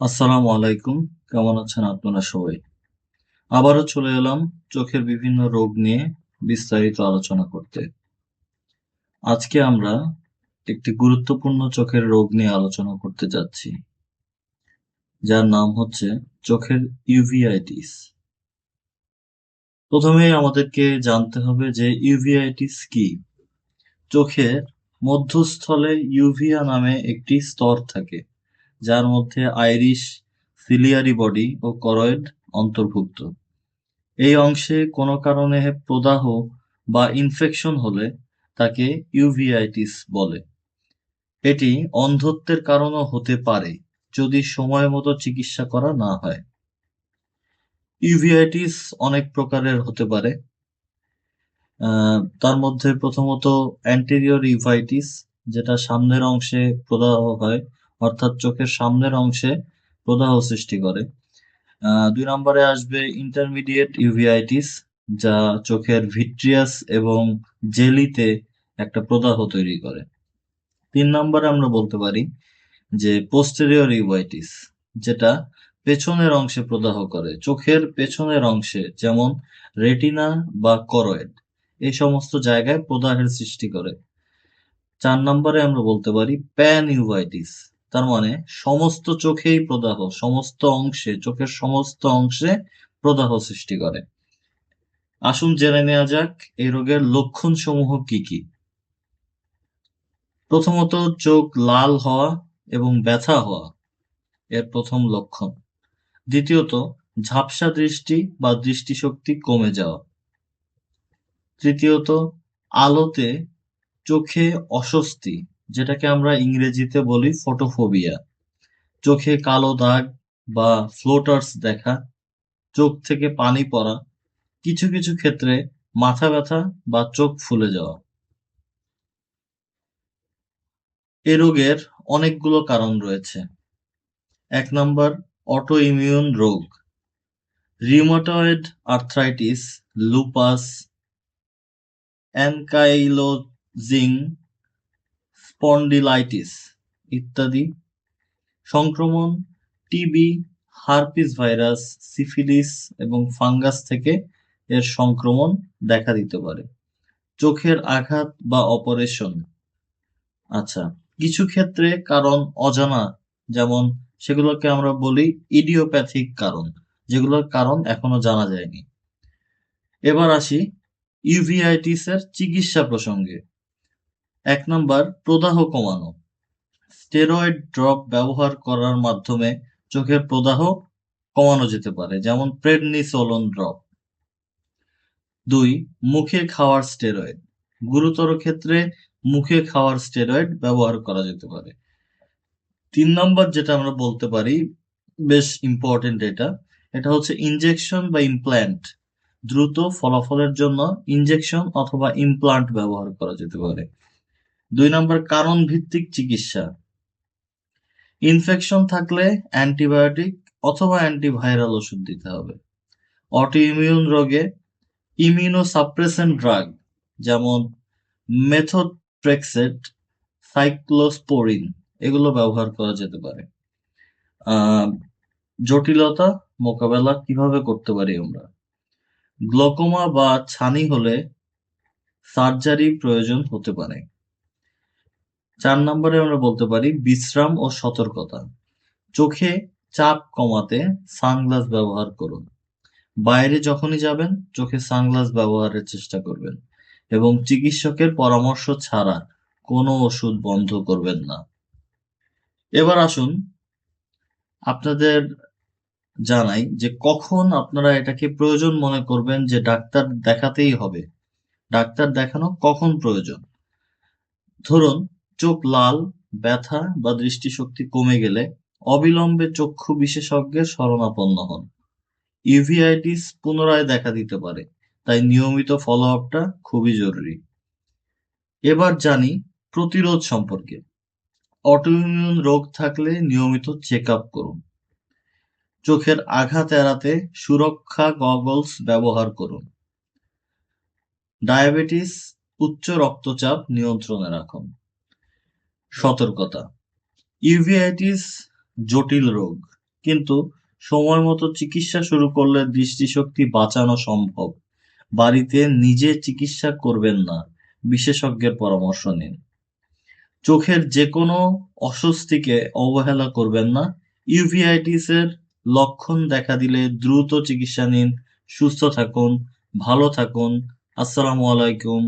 আসসালামু আলাইকুম। কেমন আছেন আপনারা সবাই? আবারও চলে এলাম চোখের বিভিন্ন রোগ নিয়ে বিস্তারিত আলোচনা করতে। আজকে আমরা একটি গুরুত্বপূর্ণ চোখের রোগ নিয়ে আলোচনা করতে যাচ্ছি, যার নাম হচ্ছে চোখের ইউভিআইটিস। প্রথমেই আমাদেরকে জানতে হবে যে ইউভিআইটিস কি? চোখের মধ্যস্থলে ইউভিয়া নামে একটি স্তর থাকে। যার মধ্যে আইরিশ সিলিয়ারি বডি ও করয়েড অন্তর্ভুক্ত। এই অংশে কোনো কারণে প্রদাহ বা ইনফেকশন হলে তাকে ইউভিআইটিস বলে। এটি অন্ধত্বের কারণও হতে পারে যদি সময় মতো চিকিৎসা করা না হয়। ইউভিআইটিস অনেক প্রকারের হতে পারে। তার মধ্যে প্রথমত অ্যান্টেরিয়র ইউভাইটিস যেটা সামনের অংশে প্রদাহ হয় অর্থাৎ চোখের সামনের অংশে প্রদাহ সৃষ্টি করে। দুই নম্বরে আসবে ইন্টারমিডিয়েট ইউভিআইটিস যা চোখের ভিট্রিয়াস এবং জেলিতে একটা প্রদাহ তৈরি করে। তিন নম্বরে আমরা বলতে পারি যে পোস্টেরিয়র ইউভাইটিস যেটা পেছনের অংশে প্রদাহ করে। চোখের পেছনের অংশে, যেমন রেটিনা বা করয়েড এই সমস্ত জায়গায় প্রদাহের সৃষ্টি করে। চার নম্বরে আমরা বলতে পারি প্যান ইউভাইটিস তার মানে সমস্ত চোখেই প্রদাহ, সমস্ত অংশে, চোখের সমস্ত অংশে প্রদাহ সৃষ্টি করে। আসুন জেনে নেওয়া যাক এই রোগের লক্ষণ সমূহ কি কি। প্রথমত, চোখ লাল হওয়া এবং ব্যথা হওয়া এর প্রথম লক্ষণ। দ্বিতীয়ত, ঝাপসা দৃষ্টি বা দৃষ্টিশক্তি কমে যাওয়া। তৃতীয়ত, আলোতে চোখে অস্বস্তি যেটাকে আমরা ইংরেজিতে বলি ফটোফোবিয়া চোখে কালো দাগ বা ফ্লোটার্স দেখা, চোখ থেকে পানি পড়া, কিছু কিছু ক্ষেত্রে মাথা ব্যথা বা চোখ ফুলে যাওয়া। এ রোগের অনেকগুলো কারণ রয়েছে। এক নম্বর অটো ইমিউন রোগ। Rheumatoid arthritis lupus ankylosing spondylitis ইত্যাদি, সংক্রমণ টিবি হারপিস ভাইরাস, সিফিলিস এবং ফাঙ্গাস থেকে এর সংক্রমণ দেখা দিতে পারে। চোখের আঘাত বা অপারেশন। আচ্ছা কিছু ক্ষেত্রে কারণ অজানা, যেমন সেগুলোকে আমরা বলি ইডিওপ্যাথিক কারণ, যেগুলোর কারণ এখনও জানা যায়নি। এবার আসি ইউভিআইটিস এর চিকিৎসা প্রসঙ্গে। এক নম্বর, প্রদাহ কমানো। স্টেরয়েড ড্রপ ব্যবহার করার মাধ্যমে চোখের প্রদাহ কমানো যেতে পারে, যেমন প্রেডনিসোলন ড্রপ দুই, মুখে খাওয়ার স্টেরয়েড। গুরুতর ক্ষেত্রে মুখে খাওয়ার স্টেরয়েড ব্যবহার করা যেতে পারে। তিন নম্বর, যেটা আমরা বলতে পারি, বেশ ইম্পর্টেন্ট এটা এটা হচ্ছে ইনজেকশন বা ইমপ্ল্যান্ট দ্রুত ফলাফলের জন্য ইনজেকশন অথবা ইমপ্লান্ট ব্যবহার করা যেতে পারে। দুই নম্বর কারণ ভিত্তিক চিকিৎসা। ইনফেকশন থাকলে অ্যান্টিবায়োটিক অথবা অ্যান্টিভাইরাল ওষুধ দিতে হবে। অটোইমিউন রোগে ইমিউনোসাপ্রেসেন্ট ড্রাগ যেমন মেথোট্রেক্সেট সাইক্লোস্পোরিন, এগুলো ব্যবহার করা যেতে পারে। জটিলতা মোকাবেলা কীভাবে করতে পারি আমরা? গ্লোকোমা বা ছানি হলে সার্জারি প্রয়োজন হতে পারে। চার নম্বরে আমরা বলতে পারি বিশ্রাম ও সতর্কতা। চোখে চাপ কমাতে সানগ্লাস ব্যবহার করুন। বাইরে যখনই যাবেন, চোখে সানগ্লাস ব্যবহারের চেষ্টা করবেন এবং চিকিৎসকের পরামর্শ ছাড়া কোনো ওষুধ বন্ধ করবেন না। এবার আসুন আপনাদের জানাই যে কখন আপনারা এটাকে প্রয়োজন মনে করবেন যে ডাক্তার দেখাতেই হবে। ডাক্তার দেখানো কখন প্রয়োজন? ধরুন চোখ লাল, ব্যথা বা দৃষ্টিশক্তি কমে গেলে অবিলম্বে চক্ষু বিশেষজ্ঞের শরণাপন্ন হন। ইউভিআইটিস পুনরায় দেখা দিতে পারে, তাই নিয়মিত ফলো আপটা খুবই জরুরি। এবার জানি প্রতিরোধ সম্পর্কে। অটোইমিউন রোগ থাকলে নিয়মিত চেক আপ করুন। চোখের আঘাত এড়াতে সুরক্ষা গগলস ব্যবহার করুন। ডায়াবেটিস, উচ্চ রক্তচাপ নিয়ন্ত্রণে রাখুন। সতর্কতা। ইউভিআইটিস জটিল রোগ, কিন্তু সময় মতো চিকিৎসা শুরু করলে দৃষ্টিশক্তি বাঁচানো সম্ভব। বাড়িতে নিজে চিকিৎসা করবেন না, বিশেষজ্ঞের পরামর্শ নিন। চোখের যে কোনো অস্বস্তিকে অবহেলা করবেন না। ইউভিআইটিসের লক্ষণ দেখা দিলে দ্রুত চিকিৎসা নিন। সুস্থ থাকুন, ভালো থাকুন। আসসালামু আলাইকুম।